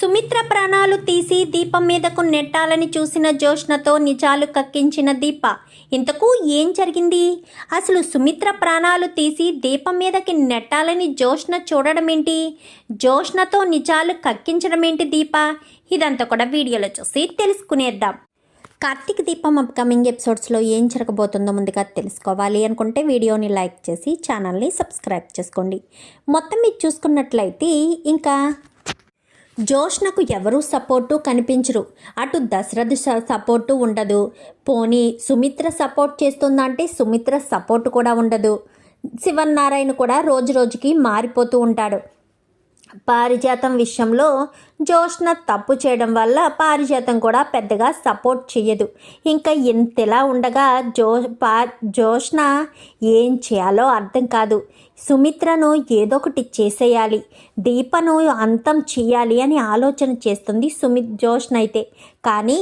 సుమిత్ర ప్రాణాలు తీసి దీపం మీదకు నెట్టాలని చూసిన జోష్నతో నిజాలు కక్కించిన దీప ఇంతకు ఏం జరిగింది? అసలు సుమిత్ర ప్రాణాలు తీసి దీపం మీదకి నెట్టాలని జోష్న చూడడం ఏంటి జోష్నతో నిజాలు కక్కించడం ఏంటి దీప? ఇదంతా కూడా వీడియోలో చూసి తెలుసుకునేద్దాం. కార్తీక దీపం అప్కమింగ్ ఎపిసోడ్స్లో ఏం జరగబోతుందో ముందుగా తెలుసుకోవాలి అనుకుంటే వీడియోని లైక్ చేసి ఛానల్ని సబ్స్క్రైబ్ చేసుకోండి. మొత్తం మీరు చూసుకున్నట్లయితే ఇంకా జోష్నకు ఎవరూ సపోర్టు కనిపించరు. అటు దశరథ స- సపోర్టు ఉండదు. పోనీ సుమిత్ర సపోర్ట్ చేస్తుందంటే సుమిత్ర సపోర్ట్ కూడా ఉండదు. శివన్నారాయణ కూడా రోజు రోజుకి మారిపోతూ ఉంటాడు. పారిజాతం విషయంలో జోష్న తప్పు చేయడం వల్ల పారిజాతం కూడా పెద్దగా సపోర్ట్ చేయదు ఇంకా ఇంతలా ఉండగా జో పా జోష్న ఏం చేయాలో అర్థం కాదు. సుమిత్రను ఏదో ఒకటి చేసేయాలి దీపను అంతం చేయాలి అని ఆలోచన చేస్తుంది సుమిత్ జోష్నైతే. కానీ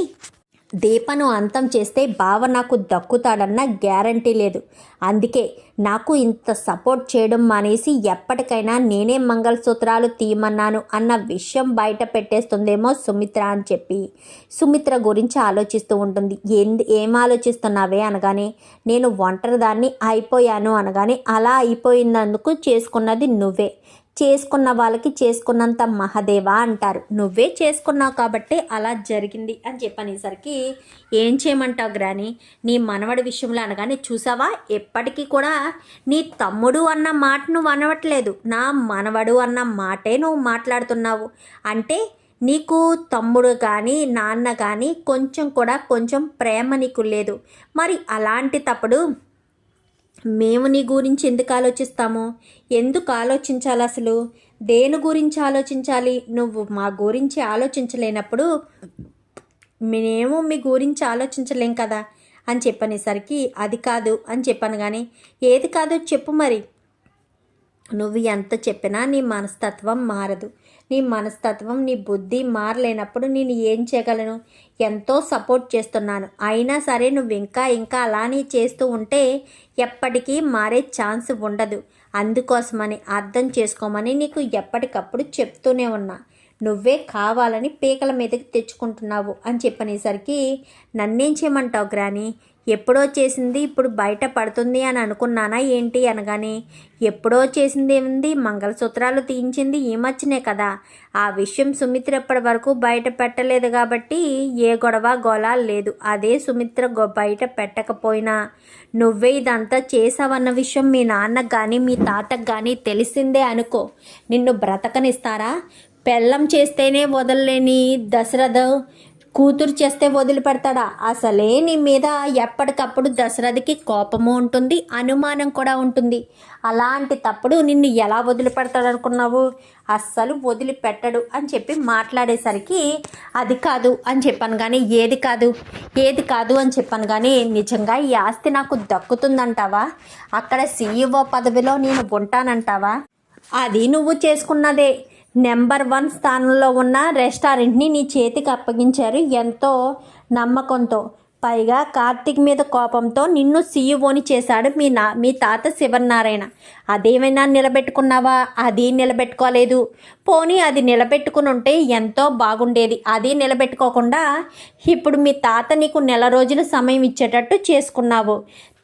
దీపను అంతం చేస్తే బావ నాకు దక్కుతాడన్న గ్యారంటీ లేదు. అందుకే నాకు ఇంత సపోర్ట్ చేయడం మానేసి ఎప్పటికైనా నేనే మంగళసూత్రాలు తీయమన్నాను అన్న విషయం బయట పెట్టేస్తుందేమో సుమిత్ర అని చెప్పి సుమిత్ర గురించి ఆలోచిస్తూ ఉంటుంది. ఎందు ఏం ఆలోచిస్తున్నావే అనగానే నేను ఒంటరిదాన్ని అయిపోయాను అనగానే అలా అయిపోయినందుకు చేసుకున్నది నువ్వే. చేసుకున్న వాళ్ళకి చేసుకున్నంత మహదేవా అంటారు. నువ్వే చేసుకున్నావు కాబట్టి అలా జరిగింది అని చెప్పనేసరికి ఏం చేయమంటావు గ్రాని? నీ మనవడి విషయంలో అనగానే చూసావా? ఎప్పటికీ కూడా నీ తమ్ముడు అన్న మాట నువ్వు అనవట్లేదు. నా మనవడు అన్న మాటే నువ్వు మాట్లాడుతున్నావు. అంటే నీకు తమ్ముడు కానీ నాన్న కానీ కొంచెం కూడా కొంచెం ప్రేమ నీకు లేదు. మరి అలాంటి తప్పుడు మేము నీ గురించి ఎందుకు ఆలోచిస్తాము? ఎందుకు ఆలోచించాలి అసలు? దేని గురించి ఆలోచించాలి? నువ్వు మా గురించి ఆలోచించలేనప్పుడు మేము మీ గురించి ఆలోచించలేం కదా? అని చెప్పనేసరికి అది కాదు అని చెప్పాను కానీ ఏది కాదో చెప్పు మరి. నువ్వు ఎంత చెప్పినా నీ మనస్తత్వం మారదు. నీ మనస్తత్వం నీ బుద్ధి మారలేనప్పుడు నేను ఏం చేయగలను? ఎంతో సపోర్ట్ చేస్తున్నాను. అయినా సరే నువ్వు ఇంకా ఇంకా అలానే చేస్తూ ఉంటే ఎప్పటికీ మారే ఛాన్స్ ఉండదు. అందుకోసమని అర్థం చేసుకోమని నీకు ఎప్పటికప్పుడు చెప్తూనే ఉన్నా. నువ్వే కావాలని పీకల మీదకి తెచ్చుకుంటున్నావు అని చెప్పనేసరికి నన్నేం చేయమంటావు గ్రాని? ఎప్పుడో చేసింది ఇప్పుడు బయట పడుతుంది అని అనుకున్నానా ఏంటి అనగానే ఎప్పుడో చేసింది ఏముంది? మంగళసూత్రాలు తీయించింది ఈ మధ్యనే కదా. ఆ విషయం సుమిత్ర ఎప్పటి వరకు బయట పెట్టలేదు కాబట్టి ఏ గొడవ గోళ లేదు. అదే సుమిత్ర గొ బయట పెట్టకపోయినా. నువ్వే ఇదంతా చేసావన్న విషయం మీ నాన్నకు కానీ మీ తాతకు కానీ తెలిసిందే అనుకో. నిన్ను బ్రతకనిస్తారా? పెళ్ళం చేస్తేనే వదలలేని దశరథ కూతురు చేస్తే వదిలిపెడతాడా? అసలే నీ మీద ఎప్పటికప్పుడు దశరథకి కోపము ఉంటుంది అనుమానం కూడా ఉంటుంది. అలాంటి తప్పుడు నిన్ను ఎలా వదిలిపెడతాడు అనుకున్నావు అస్సలు వదిలిపెట్టడు అని చెప్పి మాట్లాడేసరికి అది కాదు అని చెప్పాను కానీ ఏది కాదు ఏది కాదు అని చెప్పాను కానీ నిజంగా ఈ ఆస్తి నాకు దక్కుతుందంటావా? అక్కడ సీఈఓ పదవిలో నేను ఉంటానంటావా? అది నువ్వు చేసుకున్నదే. నెంబర్ వన్ స్థానంలో ఉన్న రెస్టారెంట్ని నీ చేతికి అప్పగించారు. ఎంతో నమ్మకంతో. పైగా కార్తీక్ మీద కోపంతో నిన్ను సీఈఓని చేశాడు మీ నా మీ తాత శివనారాయణ అదేమైనా నిలబెట్టుకున్నావా? అది నిలబెట్టుకోలేదు. పోనీ అది నిలబెట్టుకుని ఉంటే ఎంతో బాగుండేది. అది నిలబెట్టుకోకుండా ఇప్పుడు మీ తాత నీకు నెల రోజులు సమయం ఇచ్చేటట్టు చేసుకున్నావు.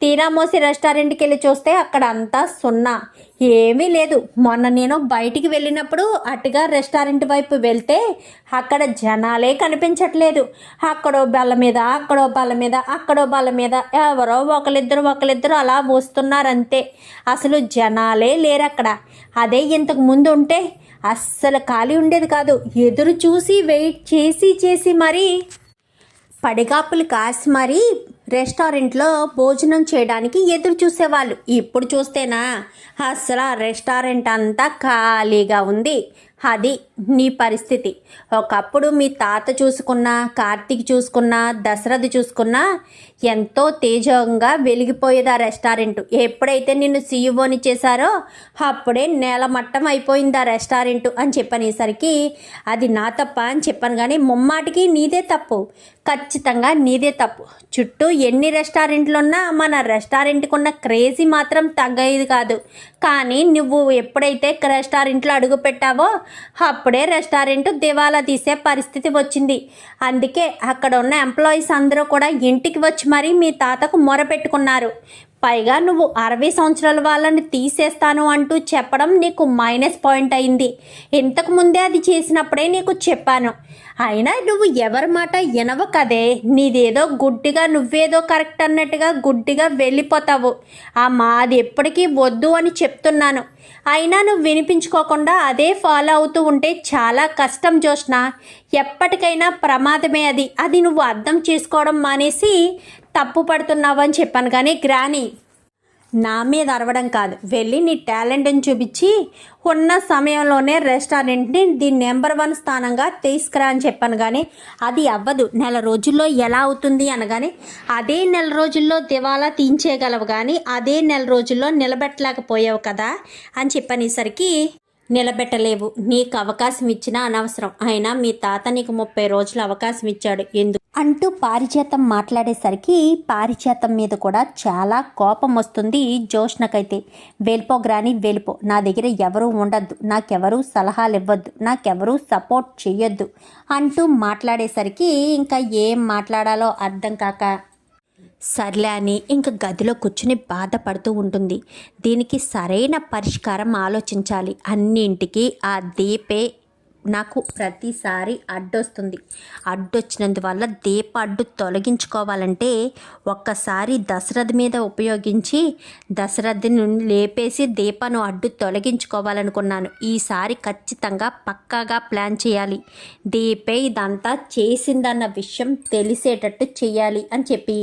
తీరామోసి రెస్టారెంట్కి వెళ్ళి చూస్తే అక్కడ అంతా సున్నా. ఏమీ లేదు. మొన్న నేను బయటికి వెళ్ళినప్పుడు అటుగా రెస్టారెంట్ వైపు వెళ్తే అక్కడ జనాలే కనిపించట్లేదు. అక్కడో బల్ల మీద అక్కడో బల్ల మీద అక్కడో బల్ల మీద ఎవరో ఒకరిద్దరు ఒకరిద్దరు అలా వస్తున్నారంతే. అసలు జనాలే లేరు అక్కడ అదే ఇంతకు ముందు ఉంటే అస్సలు ఖాళీ ఉండేది కాదు. ఎదురు చూసి వెయిట్ చేసి చేసి మరీ పడిగాపులు కాసి మరీ రెస్టారెంట్లో భోజనం చేయడానికి ఎదురు చూసేవాళ్ళు. ఇప్పుడు చూస్తేనా? అసలు ఆ రెస్టారెంట్ అంతా ఖాళీగా ఉంది. అది నీ పరిస్థితి. ఒకప్పుడు మీ తాత చూసుకున్నా కార్తీక్ చూసుకున్నా దశరథ్ చూసుకున్నా ఎంతో తేజంగా వెలిగిపోయేది ఆ రెస్టారెంట్. ఎప్పుడైతే నిన్ను సీఈఓని చేశారో అప్పుడే నేలమట్టం అయిపోయింది ఆ రెస్టారెంట్ అని చెప్పనేసరికి అది నా తప్ప అని చెప్పాను కానీ ముమ్మాటికి నీదే తప్పు. ఖచ్చితంగా నీదే తప్పు. చుట్టూ ఎన్ని రెస్టారెంట్లు ఉన్నా మన రెస్టారెంట్కి ఉన్న క్రేజీ మాత్రం తగ్గేది కాదు. కానీ నువ్వు ఎప్పుడైతే రెస్టారెంట్లో అడుగు పెట్టావో అప్పుడే రెస్టారెంట్ దివాలా తీసే పరిస్థితి వచ్చింది. అందుకే అక్కడ ఉన్న ఎంప్లాయీస్ అందరూ కూడా ఇంటికి వచ్చి మరీ మీ తాతకు మొరపెట్టుకున్నారు. పైగా నువ్వు అరవై సంవత్సరాల వాళ్ళని తీసేస్తాను అంటూ చెప్పడం నీకు మైనస్ పాయింట్ అయింది. ఇంతకు ముందే అది చేసినప్పుడే నీకు చెప్పాను. అయినా నువ్వు ఎవరి మాట వినవు కదే. నీదేదో గుడ్డిగా నువ్వేదో కరెక్ట్ అన్నట్టుగా గుడ్డిగా వెళ్ళిపోతావు. ఆ మాది ఎప్పటికీ వద్దు అని చెప్తున్నాను. అయినా నువ్వు వినిపించుకోకుండా అదే ఫాలో అవుతూ ఉంటే చాలా కష్టం జోష్న ఎప్పటికైనా ప్రమాదమే అది. అది నువ్వు అర్థం చేసుకోవడం మానేసి తప్పు పడుతున్నావు అని చెప్పాను కానీ గ్రాని నా మీద అరవడం కాదు. వెళ్ళి నీ టాలెంట్ని చూపించి ఉన్న సమయంలోనే రెస్టారెంట్ని ది నెంబర్ వన్ స్థానంగా తీసుకురా అని చెప్పాను కానీ అది అవ్వదు. నెల రోజుల్లో ఎలా అవుతుంది అనగానే అదే నెల రోజుల్లో దివాలా తీయించేయగలవు కానీ అదే నెల రోజుల్లో నిలబెట్టలేకపోయావు కదా అని చెప్పనేసరికి నిలబెట్టలేవు. నీకు అవకాశం ఇచ్చినా అనవసరం. అయినా మీ తాత నీకు ముప్పై రోజులు అవకాశం ఇచ్చాడు. ఎందుకు? అంటూ పారిజాతం మాట్లాడేసరికి పారిజాతం మీద కూడా చాలా కోపం వస్తుంది జోష్నకైతే. వెళ్ళిపోగ్రాని వెళ్ళిపో. నా దగ్గర ఎవరూ ఉండద్దు. నాకెవరూ సలహాలు ఇవ్వద్దు నాకెవరూ సపోర్ట్ చెయ్యొద్దు. అంటూ మాట్లాడేసరికి ఇంకా ఏం మాట్లాడాలో అర్థం కాక సర్లే అని ఇంక గదిలో కూర్చుని బాధపడుతూ ఉంటుంది. దీనికి సరైన పరిష్కారం ఆలోచించాలి. అన్నింటికి ఆ దీపే నాకు ప్రతిసారి అడ్డొస్తుంది. అడ్డొచ్చినందువల్ల దీప అడ్డు తొలగించుకోవాలంటే ఒక్కసారి దశరథ మీద ఉపయోగించి దశరథ్ని లేపేసి దీపను అడ్డు తొలగించుకోవాలనుకున్నాను. ఈసారి ఖచ్చితంగా పక్కాగా ప్లాన్ చేయాలి. దీపే ఇదంతా చేసిందన్న విషయం తెలిసేటట్టు చేయాలి అని చెప్పి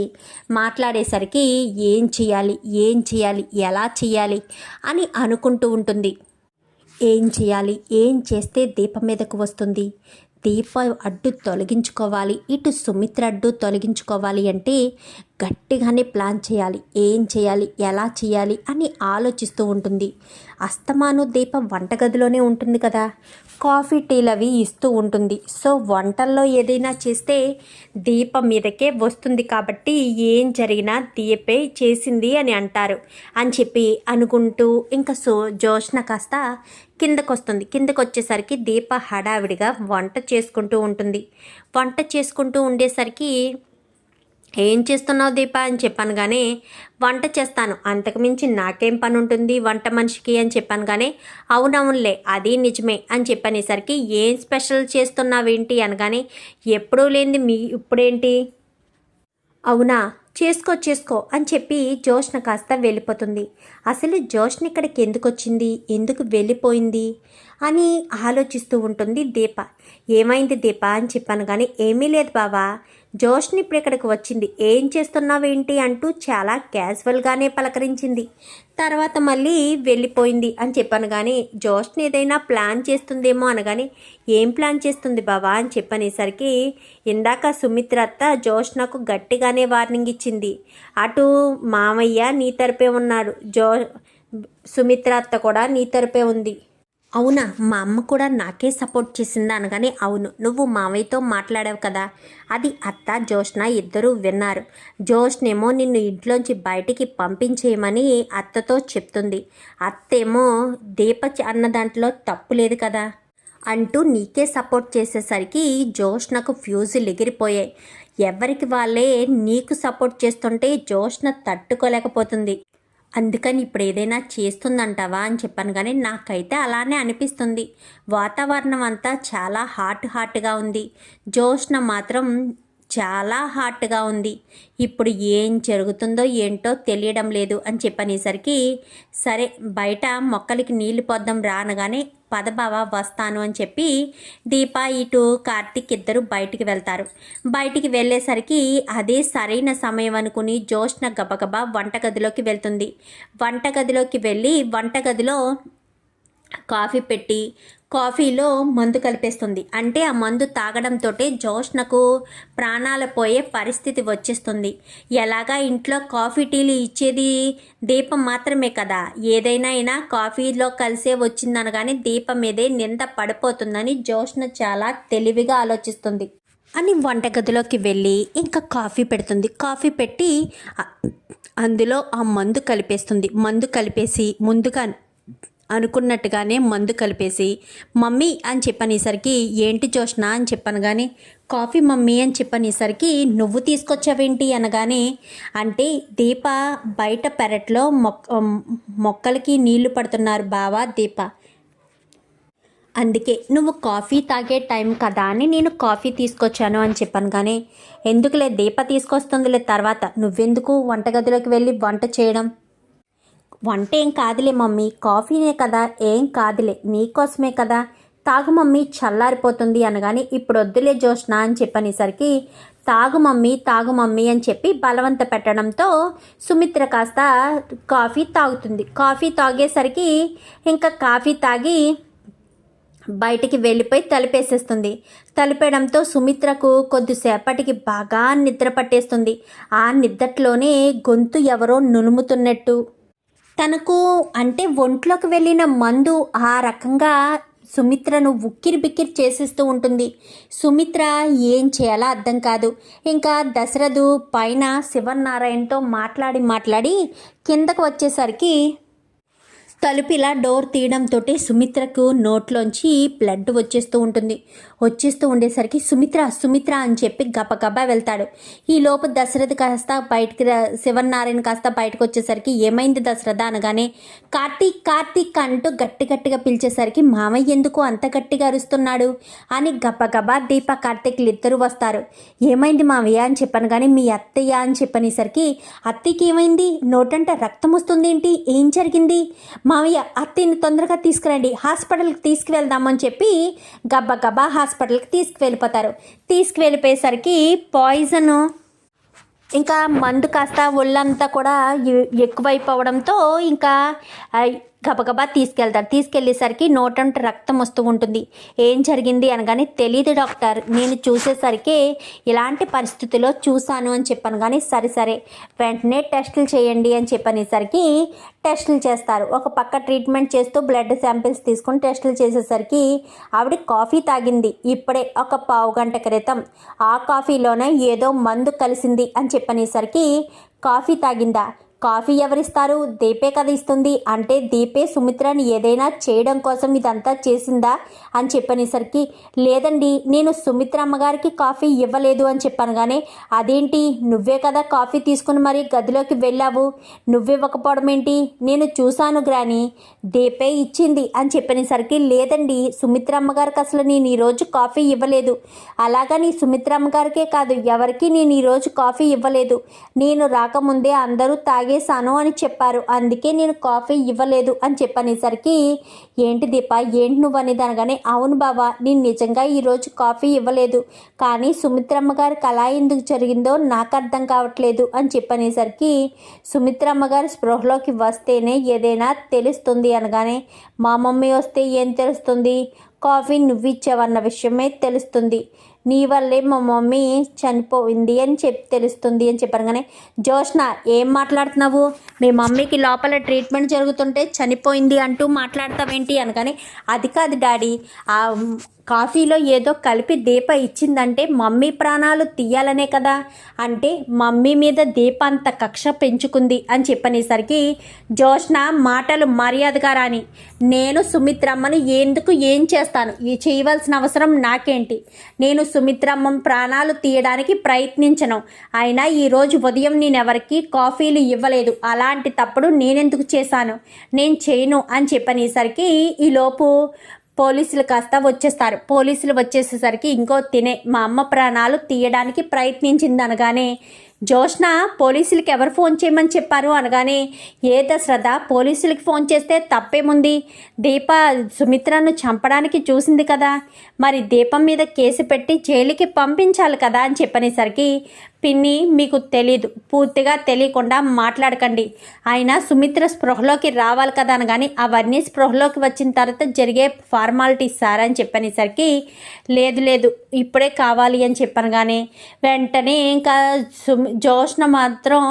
మాట్లాడేసరికి ఏం చేయాలి ఏం చేయాలి ఎలా చేయాలి అని అనుకుంటూ ఉంటుంది. ఏం చేయాలి? ఏం చేస్తే దీపం మీదకు వస్తుంది? దీప అడ్డు తొలగించుకోవాలి. ఇటు సుమిత్ర అడ్డు తొలగించుకోవాలి అంటే గట్టిగానే ప్లాన్ చేయాలి. ఏం చేయాలి? ఎలా చేయాలి? అని ఆలోచిస్తూ ఉంటుంది. అస్తమాను దీప వంటగదిలోనే ఉంటుంది కదా. కాఫీ టీలు అవి ఇస్తూ ఉంటుంది. సో వంటల్లో ఏదైనా చేస్తే దీప మీదకే వస్తుంది కాబట్టి ఏం జరిగినా దీపే చేసింది అని అంటారు. అని చెప్పి అనుకుంటూ ఇంకా సో జోష్న కాస్త కిందకు వస్తుంది కిందకు వచ్చేసరికి దీప హడావిడిగా వంట చేసుకుంటూ ఉంటుంది. వంట చేసుకుంటూ ఉండేసరికి ఏం చేస్తున్నావు దీప అని చెప్పాను కానీ వంట చేస్తాను. అంతకుమించి నాకేం పని ఉంటుంది వంట మనిషికి అని చెప్పాను కానీ అవునవునులే అది నిజమే అని చెప్పనేసరికి ఏం స్పెషల్ చేస్తున్నావేంటి అనగానే ఎప్పుడూ లేనిది మీ ఇప్పుడేంటి? అవునా చేసుకో చేసుకో అని చెప్పి జోష్న కాస్త వెళ్ళిపోతుంది. అసలు జోష్న ఇక్కడికి ఎందుకు వచ్చింది ఎందుకు వెళ్ళిపోయింది? అని ఆలోచిస్తూ ఉంటుంది దీప. ఏమైంది దీప అని చెప్పాను కానీ ఏమీ లేదు బావా జోష్ని ఇప్పుడు ఇక్కడికి వచ్చింది. ఏం చేస్తున్నావేంటి? అంటూ చాలా క్యాజువల్గానే పలకరించింది. తర్వాత మళ్ళీ వెళ్ళిపోయింది అని చెప్పాను కానీ జోష్ని ఏదైనా ప్లాన్ చేస్తుందేమో అనగానే ఏం ప్లాన్ చేస్తుంది బావా? అని చెప్పనేసరికి ఇందాక సుమిత్ర అత్త జోష్నకు గట్టిగానే వార్నింగ్ ఇచ్చింది. అటు మామయ్య నీ తరపే ఉన్నాడు. జో సుమిత్ర అత్త కూడా నీ తరపే ఉంది. అవునా మా అమ్మ కూడా నాకే సపోర్ట్ చేసిందా అనగానే అవును నువ్వు మావయ్యతో మాట్లాడావు కదా. అది అత్త జోష్న ఇద్దరూ విన్నారు. జోష్నేమో నిన్ను ఇంట్లోంచి బయటికి పంపించేయమని అత్తతో చెప్తుంది. అత్తేమో దీప అన్న దాంట్లో తప్పు లేదు కదా అంటూ నీకే సపోర్ట్ చేసేసరికి జోష్నకు ఫ్యూజులు ఎగిరిపోయాయి. ఎవరికి వాళ్ళే నీకు సపోర్ట్ చేస్తుంటే జోష్న తట్టుకోలేకపోతుంది. అందుకని ఇప్పుడు ఏదైనా చేస్తుందంటావా అని చెప్పాను కానీ నాకైతే అలానే అనిపిస్తుంది. వాతావరణం అంతా చాలా హాట్ హాట్గా ఉంది. జోష్న మాత్రం చాలా హాట్గా ఉంది. ఇప్పుడు ఏం జరుగుతుందో ఏంటో తెలియడం లేదు అని చెప్పనేసరికి సరే బయట మొక్కలకి నీళ్ళు పొద్దాం రానగానే పదబావ వస్తాను అని చెప్పి దీప ఇటు కార్తిక్ ఇద్దరు బయటికి వెళ్తారు. బయటికి వెళ్ళేసరికి అదే సరైన సమయం అనుకుని జోష్న గబగబా వంటగదిలోకి వెళ్తుంది. వంటగదిలోకి వెళ్ళి వంటగదిలో కాఫీ పెట్టి కాఫీలో మందు కలిపేస్తుంది. అంటే ఆ మందు తాగడంతో జోష్నకు ప్రాణాలు పోయే పరిస్థితి వచ్చేస్తుంది. ఎలాగా ఇంట్లో కాఫీ టీలు ఇచ్చేది దీపం మాత్రమే కదా. ఏదైనా అయినా కాఫీలో కలిసే వచ్చిందనగానే దీపం మీదే నింద పడిపోతుందని జోష్న చాలా తెలివిగా ఆలోచిస్తుంది. అని వంటగదిలోకి వెళ్ళి ఇంకా కాఫీ పెడుతుంది. కాఫీ పెట్టి అందులో ఆ మందు కలిపేస్తుంది. మందు కలిపేసి ముందుగా అనుకున్నట్టుగానే మందు కలిపేసి మమ్మీ అని చెప్పనేసరికి ఏంటి జోష్న అని చెప్పాను కానీ కాఫీ మమ్మీ అని చెప్పనేసరికి నువ్వు తీసుకొచ్చావేంటి? అనగానే అంటే దీప బయట పెరట్లో మొక్క మొక్కలకి నీళ్ళు పడుతున్నారు బావా దీప. అందుకే నువ్వు కాఫీ తాగే టైం కదా అని నేను కాఫీ తీసుకొచ్చాను అని చెప్పాను కానీ ఎందుకులే దీప తీసుకొస్తుందిలే తర్వాత నువ్వెందుకు వంటగదిలోకి వెళ్ళి వంట చేయడం? వంట ఏం కాదులే మమ్మీ. కాఫీనే కదా ఏం కాదులే. నీకోసమే కదా. తాగు మమ్మీ చల్లారిపోతుంది అనగానే ఇప్పుడు వద్దులే జోష్న అని చెప్పనేసరికి తాగు మమ్మీ తాగు మమ్మీ అని చెప్పి బలవంత పెట్టడంతో సుమిత్ర కాస్త కాఫీ తాగుతుంది. కాఫీ తాగేసరికి ఇంకా కాఫీ తాగి బయటికి వెళ్ళిపోయి తలిపేసేస్తుంది. తలిపేయడంతో సుమిత్రకు కొద్దిసేపటికి బాగా నిద్ర పట్టేస్తుంది. ఆ నిద్రలోనే గొంతు ఎవరో నునుముతున్నట్టు. తనకు అంటే ఒంట్లోకి వెళ్ళిన మందు ఆ రకంగా సుమిత్రను ఉక్కిరి బిక్కిరి చేసేస్తూ ఉంటుంది. సుమిత్ర ఏం చేయాలో అర్థం కాదు. ఇంకా దశరథు పైన శివనారాయణతో మాట్లాడి మాట్లాడి కిందకు వచ్చేసరికి తలుపు ఇలా డోర్ తీయడంతో సుమిత్రకు నోట్లోంచి బ్లడ్ వచ్చేస్తూ ఉంటుంది. వచ్చేస్తూ ఉండేసరికి సుమిత్ర సుమిత్ర అని చెప్పి గబగబా వెళ్తాడు. ఈ లోపు దశరథ కాస్త బయటికి శివన్నారాయణ శివనారాయణ కాస్త బయటకు వచ్చేసరికి ఏమైంది దశరథ అనగానే కార్తీక్ కార్తీక్ అంటూ గట్టి గట్టిగా పిలిచేసరికి మామయ్య ఎందుకు అంత గట్టిగా అరుస్తున్నాడు? అని గబగబా దీప కార్తీక్లు ఇద్దరు వస్తారు. ఏమైంది మావయ్య అని చెప్పాను కానీ మీ అత్తయ్య అని చెప్పనేసరికి అత్తయ్యకి ఏమైంది? నోటంట రక్తం వస్తుంది ఏంటి? ఏం జరిగింది? మావయ్య అత్తయ్యని తొందరగా తీసుకురండి హాస్పిటల్కి తీసుకువెళ్దామని చెప్పి గబగబా హాస్పిటల్ హాస్పిటల్కి తీసుకువెళ్ళిపోతారు. తీసుకువెళ్ళిపోయేసరికి పాయిజన్ ఇంకా మందు కాస్త ఒళ్ళంతా కూడా ఎక్కువైపోవడంతో ఇంకా గబగబా తీసుకెళ్తారు. తీసుకెళ్ళేసరికి నోటంట రక్తం వస్తూ ఉంటుంది. ఏం జరిగింది అనగానే తెలియదు డాక్టర్. నేను చూసేసరికి ఇలాంటి పరిస్థితిలో చూశాను అని చెప్పాను కానీ సరే సరే వెంటనే టెస్టులు చేయండి అని చెప్పనేసరికి టెస్టులు చేస్తారు. ఒక పక్క ట్రీట్మెంట్ చేస్తూ బ్లడ్ శాంపిల్స్ తీసుకుని టెస్టులు చేసేసరికి ఆవిడ కాఫీ తాగింది. ఇప్పుడే ఒక పావు గంట క్రితం ఆ కాఫీలోనే ఏదో మందు కలిసింది అని చెప్పనేసరికి కాఫీ తాగిందా? కాఫీ ఎవరిస్తారు? దీపే కదా ఇస్తుంది. అంటే దీపే సుమిత్రని ఏదైనా చేయడం కోసం ఇదంతా చేసిందా? అని చెప్పనేసరికి లేదండి నేను సుమిత్ర అమ్మగారికి కాఫీ ఇవ్వలేదు అని చెప్పాను కానీ అదేంటి? నువ్వే కదా కాఫీ తీసుకుని మరి గదిలోకి వెళ్ళావు. నువ్వివ్వకపోవడం ఏంటి నేను చూశాను గ్రాని దీపే ఇచ్చింది అని చెప్పనేసరికి లేదండి సుమిత్ర అమ్మగారికి అసలు నేను ఈరోజు కాఫీ ఇవ్వలేదు. అలాగని సుమిత్ర అమ్మగారికే కాదు ఎవరికి నేను ఈరోజు కాఫీ ఇవ్వలేదు. నేను రాకముందే అందరూ తాగి తాగేశాను అని చెప్పారు. అందుకే నేను కాఫీ ఇవ్వలేదు అని చెప్పనేసరికి ఏంటి దీప ఏంటి నువ్వు? అనేది అనగానే అవును బావా నేను నిజంగా ఈరోజు కాఫీ ఇవ్వలేదు. కానీ సుమిత్రమ్మ గారికి అలా ఎందుకు జరిగిందో నాకు అర్థం కావట్లేదు అని చెప్పనేసరికి సుమిత్రమ్మ గారు స్పృహలోకి వస్తేనే ఏదైనా తెలుస్తుంది అనగానే మా మమ్మీ వస్తే ఏం తెలుస్తుంది? కాఫీ నువ్వు ఇచ్చావన్న విషయమే తెలుస్తుంది. నీ వల్లే మా మమ్మీ చనిపోయింది అని చెప్పి తెలుస్తుంది అని చెప్పాను. కానీ జోష్న ఏం మాట్లాడుతున్నావు? మీ మమ్మీకి లోపల ట్రీట్మెంట్ జరుగుతుంటే చనిపోయింది అంటూ మాట్లాడతావేంటి అనగానే అది కాదు డాడీ. కాఫీలో ఏదో కలిపి దీప ఇచ్చిందంటే మమ్మీ ప్రాణాలు తీయాలనే కదా. అంటే మమ్మీ మీద దీప అంత కక్ష పెంచుకుంది అని చెప్పనేసరికి జోష్న మాటలు మర్యాదగా రాని నేను సుమిత్రమ్మను ఎందుకు ఏం చేస్తాను? ఈ చేయవలసిన అవసరం నాకేంటి? నేను సుమిత్రమ్మ ప్రాణాలు తీయడానికి ప్రయత్నించను. అయినా ఈరోజు ఉదయం నేనెవరికి కాఫీలు ఇవ్వలేదు. అలాంటి తప్పుడు నేనెందుకు చేశాను? నేను చేయను అని చెప్పనేసరికి ఈలోపు పోలీసులు కాస్త వచ్చేస్తారు. పోలీసులు వచ్చేసేసరికి ఇంకో తినే మా అమ్మ ప్రాణాలు తీయడానికి ప్రయత్నించింది అనగానే జోష్న పోలీసులకి ఎవరు ఫోన్ చేయమని చెప్పారు? అనగానే ఏ దశరథ పోలీసులకి ఫోన్ చేస్తే తప్పేముంది? దీప సుమిత్రను చంపడానికి చూసింది కదా. మరి దీపం మీద కేసు పెట్టి జైలుకి పంపించాలి కదా అని చెప్పనేసరికి పిన్ని మీకు తెలీదు. పూర్తిగా తెలియకుండా మాట్లాడకండి. అయినా సుమిత్ర స్పృహలోకి రావాలి కదా అనగాని అవన్నీ స్పృహలోకి వచ్చిన తర్వాత జరిగే ఫార్మాలిటీస్ సార్ అని చెప్పనేసరికి లేదు లేదు ఇప్పుడే కావాలి అని చెప్పాను కానీ వెంటనే ఇంకా సుమి జోష్న మాత్రం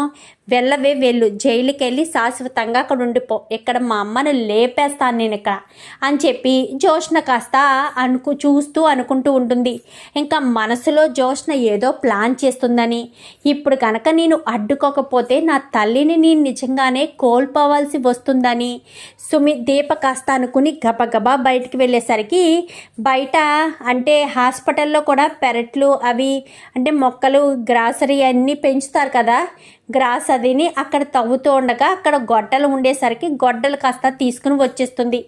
వెళ్ళవే వెళ్ళు. జైలుకి వెళ్ళి శాశ్వతంగా అక్కడ ఉండిపో ఇక్కడ మా అమ్మను లేపేస్తాను నేను ఇక్కడ అని చెప్పి జోష్న కాస్త అనుకు చూస్తూ అనుకుంటూ ఉంటుంది. ఇంకా మనసులో జోష్న ఏదో ప్లాన్ చేస్తుందని. ఇప్పుడు కనుక నేను అడ్డుకోకపోతే నా తల్లిని నేను నిజంగానే కోల్పోవాల్సి వస్తుందని. సుమి దీప కాస్త అనుకుని గబగబా బయటికి వెళ్ళేసరికి బయట అంటే హాస్పిటల్లో కూడా పెరట్లు అవి అంటే మొక్కలు గ్రాసరీ అన్నీ పెంచుతారు కదా. గ్రాస్ అదిని అక్కడ తవ్వుతూ ఉండగా అక్కడ గొడ్డలు ఉండేసరికి గొడ్డలు కాస్త తీసుకుని వచ్చేస్తుంది.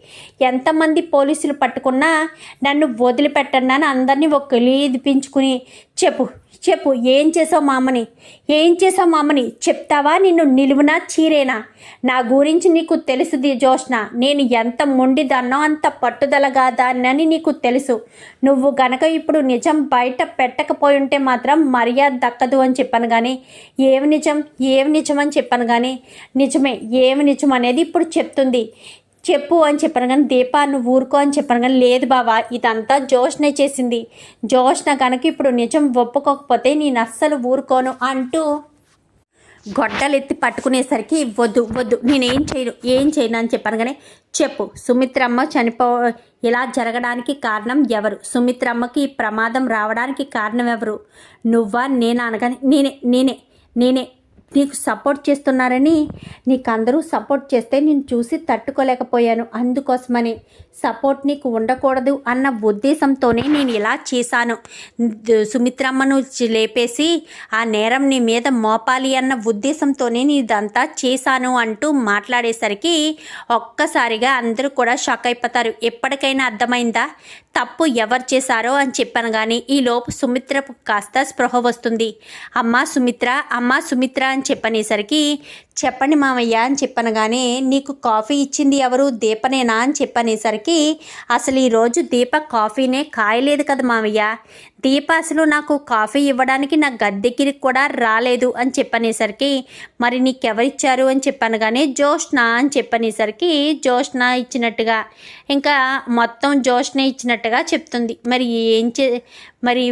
ఎంతమంది పోలీసులు పట్టుకున్నా నన్ను వదిలిపెట్టండి అని అందరినీ ఒక లీదిపించుకుని చెప్పు చెప్పు ఏం చేసావు మామని? ఏం చేసావు మామని? చెప్తావా? నిన్ను నిలువునా చీరేనా? నా గురించి నీకు తెలుసుది జోష్న నేను ఎంత మొండిదాన్నో అంత పట్టుదలగా దాన్నని నీకు తెలుసు. నువ్వు గనక ఇప్పుడు నిజం బయట పెట్టకపోయి ఉంటే మాత్రం మర్యాద దక్కదు అని చెప్పాను కానీ ఏమి నిజం? ఏమి నిజం అని చెప్పాను కానీ నిజమే ఏమి నిజం అనేది ఇప్పుడు చెప్తుంది. చెప్పు అని చెప్పాను కానీ దీపా నువ్వు ఊరుకో అని చెప్పాను కానీ లేదు బావా ఇదంతా జోష్నే చేసింది. జోష్న కనుక ఇప్పుడు నిజం ఒప్పుకోకపోతే నేను అస్సలు ఊరుకోను అంటూ గొడ్డలెత్తి పట్టుకునేసరికి వద్దు వద్దు నేనేం చేయను ఏం చేయను అని చెప్పాను కానీ చెప్పు. సుమిత్రమ్మ చనిపో ఇలా జరగడానికి కారణం ఎవరు? సుమిత్రమ్మకి ఈ ప్రమాదం రావడానికి కారణం ఎవరు? నువ్వా నేనా అనగానే నేనే నేనే నేనే. నీకు సపోర్ట్ చేస్తున్నారని నీకు అందరూ సపోర్ట్ చేస్తే నేను చూసి తట్టుకోలేకపోయాను. అందుకోసమని సపోర్ట్ నీకు ఉండకూడదు అన్న ఉద్దేశంతోనే నేను ఇలా చేశాను. సుమిత్రమ్మను లేపేసి ఆ నేరం నీ మీద మోపాలి అన్న ఉద్దేశంతోనే నేను ఇదంతా చేశాను అంటూ మాట్లాడేసరికి ఒక్కసారిగా అందరూ కూడా షాక్ అయిపోతారు. ఎప్పటికైనా అర్థమైందా? తప్పు ఎవరు చేశారో అని చెప్పాను కానీ ఈ లోపు సుమిత్రకు కాస్త స్పృహ వస్తుంది. అమ్మా సుమిత్ర అమ్మా సుమిత్ర అని చెప్పనేసరికి చెప్పండి మామయ్య అని చెప్పనగానే కానీ నీకు కాఫీ ఇచ్చింది ఎవరు? దీపనేనా? అని చెప్పనేసరికి అసలు ఈరోజు దీప కాఫీనే కాయలేదు కదా మామయ్య. దీప అసలు నాకు కాఫీ ఇవ్వడానికి నా గద్దెగిరికి కూడా రాలేదు అని చెప్పనేసరికి మరి నీకెవరిచ్చారు? అని చెప్పాను కానీ జోష్న అని చెప్పనేసరికి జోష్న ఇచ్చినట్టుగా. ఇంకా మొత్తం జోష్న ఇచ్చినట్టుగా చెప్తుంది. మరి ఏం చే మరి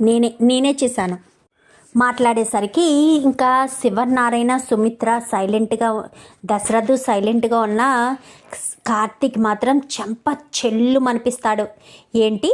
నేనే నేనే చేశాను. మాట్లాడేసరికి ఇంకా శివనారాయణ సుమిత్ర సైలెంట్గా దశరథు సైలెంట్గా ఉన్న కార్తీక్ మాత్రం చెంప చెల్లు అనిపిస్తాడు ఏంటి?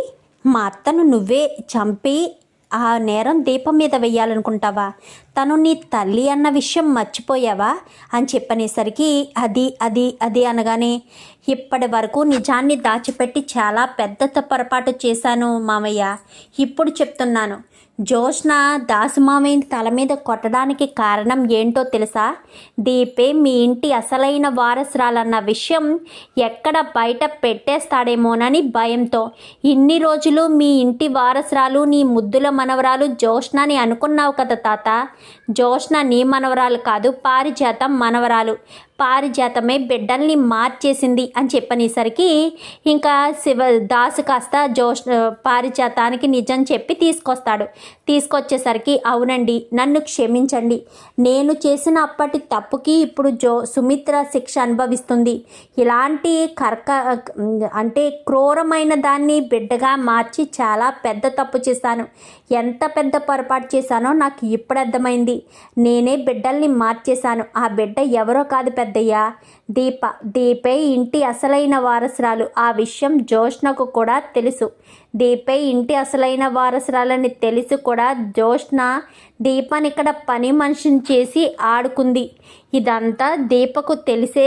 మా అత్తను నువ్వే చంపి ఆ నేరం దీపం మీద వెయ్యాలనుకుంటావా? తను నీ తల్లి అన్న విషయం మర్చిపోయావా? అని చెప్పనేసరికి అది అది అది అనగానే ఇప్పటి వరకు నిజాన్ని దాచిపెట్టి చాలా పెద్ద పొరపాటు చేశాను మామయ్య. ఇప్పుడు చెప్తున్నాను. జోష్న దాసుమామయ్య తల మీద కొట్టడానికి కారణం ఏంటో తెలుసా? దీపే మీ ఇంటి అసలైన వారసురాలన్న విషయం ఎక్కడ బయట పెట్టేస్తాడేమోనని భయంతో. ఇన్ని రోజులు మీ ఇంటి వారసురాలు నీ ముద్దుల మనవరాలు జోష్నని అనుకున్నావు కదా తాత? జోష్న నీ మనవరాలు కాదు పారిజాతం మనవరాలు. పారిజాతమే బిడ్డల్ని మార్చేసింది అని చెప్పనేసరికి ఇంకా శివ దాసు కాస్త జోష్ పారిజాతానికి నిజం చెప్పి తీసుకొస్తాడు. తీసుకొచ్చేసరికి అవునండి నన్ను క్షమించండి. నేను చేసిన అప్పటి తప్పుకి ఇప్పుడు జో సుమిత్ర శిక్ష అనుభవిస్తుంది. ఇలాంటి కర్క అంటే క్రూరమైన దాన్ని బిడ్డగా మార్చి చాలా పెద్ద తప్పు చేశాను. ఎంత పెద్ద పొరపాటు చేశానో నాకు ఇప్పుడు అర్థమైంది. నేనే బిడ్డల్ని మార్చేశాను. ఆ బిడ్డ ఎవరో కాదు పెద్దయ్య. దీప దీపే ఇంటి అసలైన వారసురాలు. ఆ విషయం జోష్నకు కూడా తెలుసు. దీపే ఇంటి అసలైన వారసురాలని తెలిసి కూడా జోష్న దీపని ఇక్కడ పని మనిషిని చేసి ఆడుకుంది. ఇదంతా దీపకు తెలిసే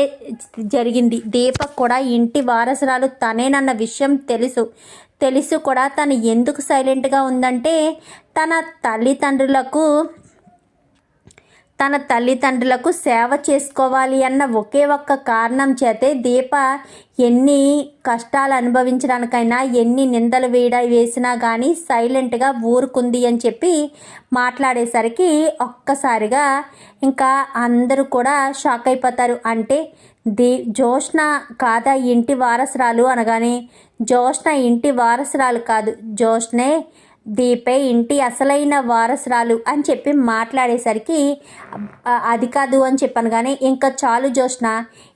జరిగింది. దీప కూడా ఇంటి వారసురాలు తనేనన్న విషయం తెలుసు. తెలుసు కూడా తను ఎందుకు సైలెంట్గా ఉందంటే తన తల్లిదండ్రులకు తన తల్లిదండ్రులకు సేవ చేసుకోవాలి అన్న ఒకే ఒక్క కారణం చేతే దీప ఎన్ని కష్టాలు అనుభవించడానికైనా ఎన్ని నిందలు వేయడ వేసినా కానీ సైలెంట్గా ఊరుకుంది అని చెప్పి మాట్లాడేసరికి ఒక్కసారిగా ఇంకా అందరూ కూడా షాక్ అయిపోతారు. అంటే ది జోష్న కాదా ఇంటి వారసురాలు అనగానే జోష్న ఇంటి వారసురాలు కాదు. జోష్నే దీపే ఇంటి అసలైన వారసురాలు అని చెప్పి మాట్లాడేసరికి అది కాదు అని చెప్పాను. కానీ ఇంకా చాలు జోష్న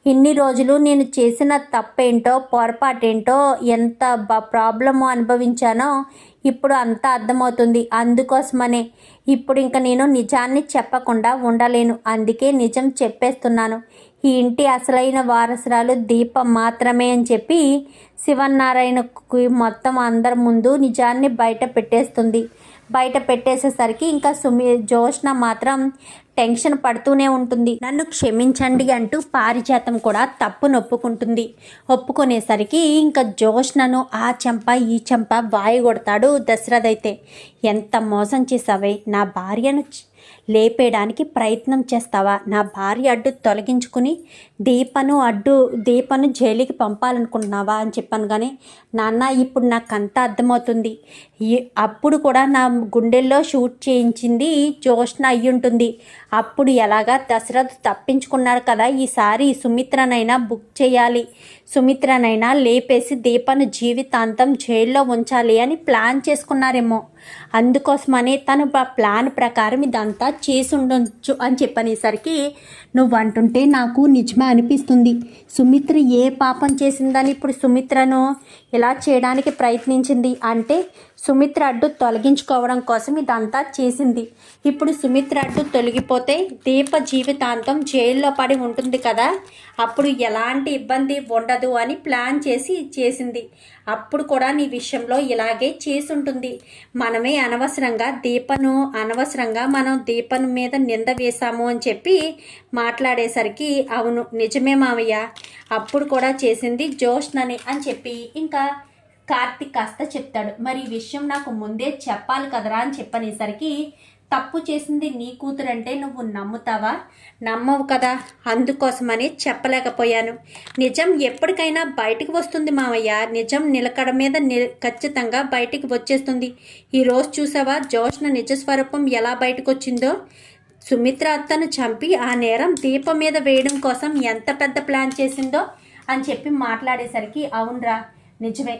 ఇన్ని రోజులు నేను చేసిన తప్పేంటో పొరపాటేంటో ఎంత బ ప్రాబ్లము అనుభవించానో ఇప్పుడు అంతా అర్థమవుతుంది. అందుకోసమనే. ఇప్పుడు ఇంకా నేను నిజాన్ని చెప్పకుండా ఉండలేను. అందుకే నిజం చెప్పేస్తున్నాను. ఈ ఇంటి అసలైన వారసురాలు దీప మాత్రమే అని చెప్పి శివనారాయణకి మొత్తం అందరి ముందు నిజాన్ని బయట పెట్టేస్తుంది. బయట పెట్టేసేసరికి ఇంకా సుమి జోష్న మాత్రం టెన్షన్ పడుతూనే ఉంటుంది. నన్ను క్షమించండి అంటూ పారిజాతం కూడా తప్పును ఒప్పుకుంటుంది ఒప్పుకునేసరికి ఇంకా జోష్నను ఆ చెంప ఈ చెంప వాయి కొడతాడు దశరథ్ అయితే. ఎంత మోసం చేసావే నా భార్యను లేపేయడానికి ప్రయత్నం చేస్తావా? నా భార్య అడ్డు తొలగించుకుని దీపను అడ్డు దీపను జైలుకి పంపాలనుకుంటున్నావా అని చెప్పాను కానీ నాన్న ఇప్పుడు నాకు అంతా అర్థమవుతుంది. ఈ- అప్పుడు కూడా నా గుండెల్లో షూట్ చేయించింది జోష్న అయ్యుంటుంది. అప్పుడు ఎలాగా దశరథ్ తప్పించుకున్నారు కదా ఈసారి సుమిత్రనైనా బుక్ చేయాలి. సుమిత్రనైనా లేపేసి దీపను జీవితాంతం జైల్లో ఉంచాలి అని ప్లాన్ చేసుకున్నారేమో. అందుకోసమని తను ప్లాన్ ప్రకారం ఇదంతా చేసి ఉండొచ్చు అని చెప్పనేసరికి నువ్వు అంటుంటే నాకు నిజమే అనిపిస్తుంది. సుమిత్ర ఏ పాపం చేసిందని ఇప్పుడు సుమిత్రను ఇలా చేయడానికి ప్రయత్నించింది అంటే సుమిత్ర అడ్డు తొలగించుకోవడం కోసం ఇదంతా చేసింది. ఇప్పుడు సుమిత్ర అడ్డు తొలగిపోతే దీప జీవితాంతం జైల్లో పడి ఉంటుంది కదా? అప్పుడు ఎలాంటి ఇబ్బంది ఉండదు అని ప్లాన్ చేసి చేసింది. అప్పుడు కూడా నీ విషయంలో ఇలాగే చేసి ఉంటుంది మనమే అనవసరంగా దీపను అనవసరంగా మనం దీపను మీద నింద వేశాము అని చెప్పి మాట్లాడేసరికి అవును నిజమే మావయ్య. అప్పుడు కూడా చేసింది జోష్నని అని చెప్పి. ఇంకా కార్తిక్ కాస్త చెప్తాడు. మరి ఈ విషయం నాకు ముందే చెప్పాలి కదరా అని చెప్పనేసరికి తప్పు చేసింది నీ కూతురంటే నువ్వు నమ్ముతావా? నమ్మవు కదా అందుకోసమని చెప్పలేకపోయాను. నిజం ఎప్పటికైనా బయటికి వస్తుంది మావయ్య. నిజం నిలకడ మీద ని ఖచ్చితంగా బయటికి వచ్చేస్తుంది. ఈరోజు చూసావా జోష్న నిజ స్వరూపం ఎలా బయటకు వచ్చిందో సుమిత్ర అత్తను చంపి ఆ నేరం దీపం మీద వేయడం కోసం ఎంత పెద్ద ప్లాన్ చేసిందో అని చెప్పి మాట్లాడేసరికి అవునరా నిజమే.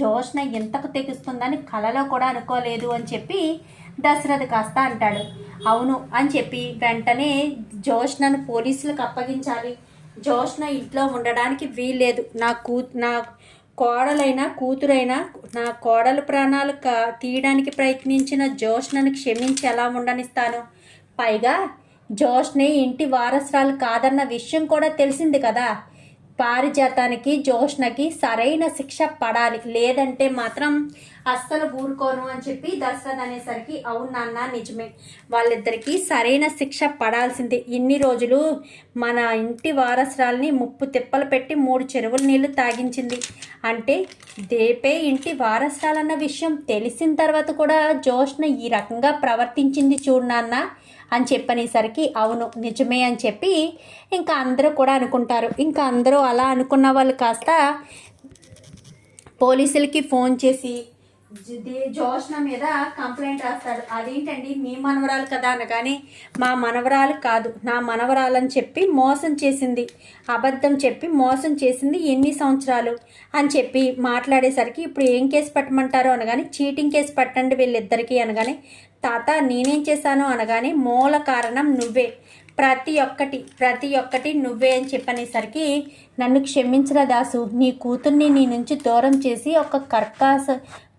జోష్ణ జోష్న ఎంతకు తెగిస్తుందని కలలో కూడా అనుకోలేదు అని చెప్పి దశరథ్ కాస్త అంటాడు. అవును అని చెప్పి వెంటనే జోష్నను పోలీసులకు అప్పగించాలి. జోష్న ఇంట్లో ఉండడానికి వీల్లేదు. నా కూ నా కోడలైనా కూతురైనా నా కోడలు ప్రాణాలు కా తీయడానికి ప్రయత్నించిన జోష్నను క్షమించి ఎలా ఉండనిస్తాను? పైగా జోష్నే ఇంటి వారసురాలు కాదన్న విషయం కూడా తెలిసింది కదా. పారిజాతానికి జోష్నకి సరైన శిక్ష పడాలి. లేదంటే మాత్రం అస్సలు ఊరుకోను అని చెప్పి దశరథ్ అనేసరికి అవును నాన్న నిజమే. వాళ్ళిద్దరికీ సరైన శిక్ష పడాల్సిందే. ఇన్ని రోజులు మన ఇంటి వారసురాల్ని ముప్పు తిప్పలు పెట్టి మూడు చెరువుల నీళ్ళు తాగించింది. అంటే దేపే ఇంటి వారసురాలన్న విషయం తెలిసిన తర్వాత కూడా జోష్న ఈ రకంగా ప్రవర్తించింది చూడు నాన్న. అని చెప్పనేసరికి అవును నిజమే అని చెప్పి ఇంకా అందరూ కూడా అనుకుంటారు. ఇంకా అందరూ అలా అనుకున్న వాళ్ళు కాస్త పోలీసులకి ఫోన్ చేసి జోష్ణ మీద కంప్లైంట్ రాస్తాడు. అదేంటండి? మీ మనవరాలు కదా అనగానే మా మనవరాలు కాదు. నా మనవరాలని చెప్పి మోసం చేసింది. అబద్ధం చెప్పి మోసం చేసింది ఎన్ని సంవత్సరాలు? అని చెప్పి మాట్లాడేసరికి ఇప్పుడు ఏం కేసు పెట్టమంటారు అనగానే చీటింగ్ కేసు పెట్టండి వీళ్ళిద్దరికీ అనగానే తాత నేనేం చేశాను అనగానే మూల కారణం నువ్వే. ప్రతి ఒక్కటి ప్రతి ఒక్కటి నువ్వే అని చెప్పనేసరికి నన్ను క్షమించరా దాసు? నీ కూతుర్ని నీ నుంచి దూరం చేసి ఒక కర్కాస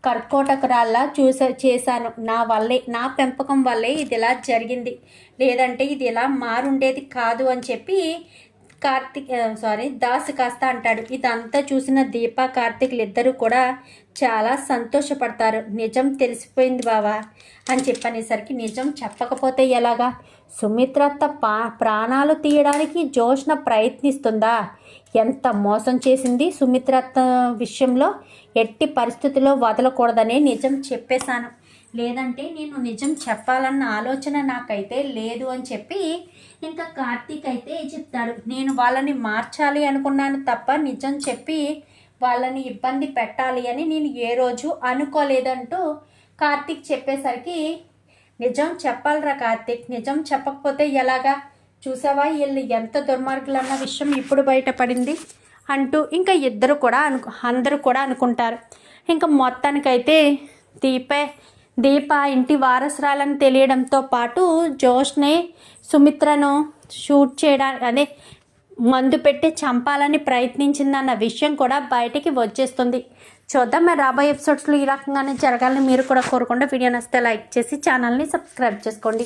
కర్కోటకరాల్లా చూసా చేశాను. నా వల్లే నా పెంపకం వల్లే ఇది ఇలా జరిగింది. లేదంటే ఇది ఇలా మారుండేది కాదు అని చెప్పి కార్తిక్ సారీ దాస్ కాస్త అంటాడు. ఇదంతా చూసిన దీప కార్తిక్లు ఇద్దరు కూడా చాలా సంతోషపడతారు. నిజం తెలిసిపోయింది బావా అని చెప్పనేసరికి నిజం చెప్పకపోతే ఎలాగా? సుమిత్ర పా ప్రాణాలు తీయడానికి జోష్న ప్రయత్నిస్తుందా? ఎంత మోసం చేసింది సుమిత్ర విషయంలో ఎట్టి పరిస్థితుల్లో వదలకూడదనే నిజం చెప్పేశాను. లేదంటే నేను నిజం చెప్పాలన్న ఆలోచన నాకైతే లేదు అని చెప్పి ఇంకా కార్తీక్ అయితే చెప్తాడు. నేను వాళ్ళని మార్చాలి అనుకున్నాను తప్ప నిజం చెప్పి వాళ్ళని ఇబ్బంది పెట్టాలి అని నేను ఏ రోజు అనుకోలేదంటూ కార్తీక్ చెప్పేసరికి నిజం చెప్పాలిరా కార్తీక్ నిజం చెప్పకపోతే ఎలాగా? చూసావా వీళ్ళు ఎంత దుర్మార్గులు అన్న విషయం ఇప్పుడు బయటపడింది? అంటూ ఇంకా ఇద్దరు కూడా అను అందరూ కూడా అనుకుంటారు. ఇంకా మొత్తానికైతే దీపే దీప ఇంటి వారసురాలని తెలియడంతో పాటు జోష్నే సుమిత్రను షూట్ చేయడానికి అదే మందు పెట్టి చంపాలని ప్రయత్నించిందన్న విషయం కూడా బయటికి వచ్చేస్తుంది. చూద్దాం మరి రాబోయే ఎపిసోడ్స్లో ఈ రకంగానే జరగాలని మీరు కూడా కోరుకుంటే వీడియో నచ్చితే లైక్ చేసి ఛానల్ని సబ్స్క్రైబ్ చేసుకోండి.